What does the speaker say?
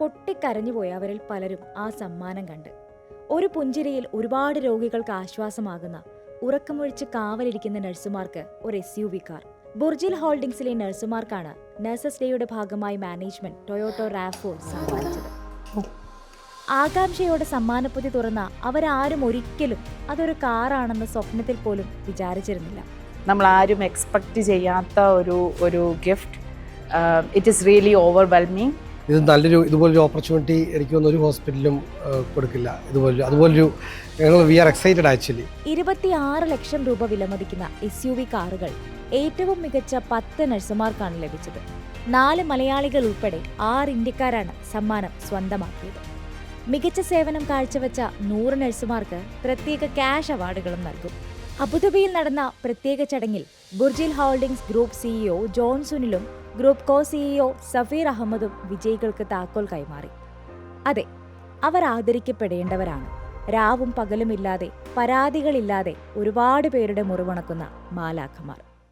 പൊട്ടിക്കരഞ്ഞുപോയ അവരിൽ പലരും ആ സമ്മാനം കണ്ട്. ഒരു പുഞ്ചിരിയിൽ ഒരുപാട് രോഗികൾക്ക് ആശ്വാസമാകുന്ന ഉറക്കമൊഴിച്ച് കാവലിരിക്കുന്ന നഴ്സുമാർക്ക് ഒരു S U V car. Burjeel ഹോൾഡിംഗ്സിലെ നഴ്സുമാർക്കാണ് നഴ്സസ് ഡേയുടെ ഭാഗമായി മാനേജ്മെന്റ് ടൊയോട്ടോ റാഫോൾ സമ്മാനിച്ചത്. ആകാംക്ഷയോടെ സമ്മാനപ്പൊതി തുറന്ന അവരാരും ഒരിക്കലും അതൊരു കാറാണെന്ന് സ്വപ്നത്തിൽ പോലും വിചാരിച്ചിരുന്നില്ല. നമ്മൾ ആരും എക്സ്പെക്ട് ചെയ്യാത്ത ഒരു ഒരു gift it is really overwhelming ഇത് നല്ലൊരു ഇതുപോലൊരു ഓപ്പർച്യൂണിറ്റി എനിക്ക് ഒരു ഹോസ്പിറ്റലും കൊടുക്കില്ല. ഇതുപോലൊരു അതുപോലൊരു ഞങ്ങൾ വി ആർ എക്സൈറ്റഡ് ആക്ച്വലി ഇരുപത്തിയാറ് ലക്ഷം രൂപ വിലമതിക്കുന്ന എസ് യു വി കാറുകൾ ഏറ്റവും മികച്ച പത്ത് നഴ്സുമാർക്കാണ് ലഭിച്ചത്. നാല് മലയാളികൾ ഉൾപ്പെടെ ആറ് ഇന്ത്യക്കാരാണ് സമ്മാനം സ്വന്തമാക്കിയത്. മികച്ച സേവനം കാഴ്ചവെച്ച നൂറ് നഴ്സുമാർക്ക് പ്രത്യേക ക്യാഷ് അവാർഡുകളും നൽകും. അബുദാബിയിൽ നടന്ന പ്രത്യേക ചടങ്ങിൽ Burjeel holdings group CEO John സുനിലും group co CEO Safeer അഹമ്മദും വിജയികൾക്ക് താക്കോൽ കൈമാറി. അതെ അവർ ആദരിക്കപ്പെടേണ്ടവരാണ്. രാവും പകലുമില്ലാതെ പരാതികളില്ലാതെ ഒരുപാട് പേരുടെ മുറിവുണക്കുന്ന മാലാഖമാർ.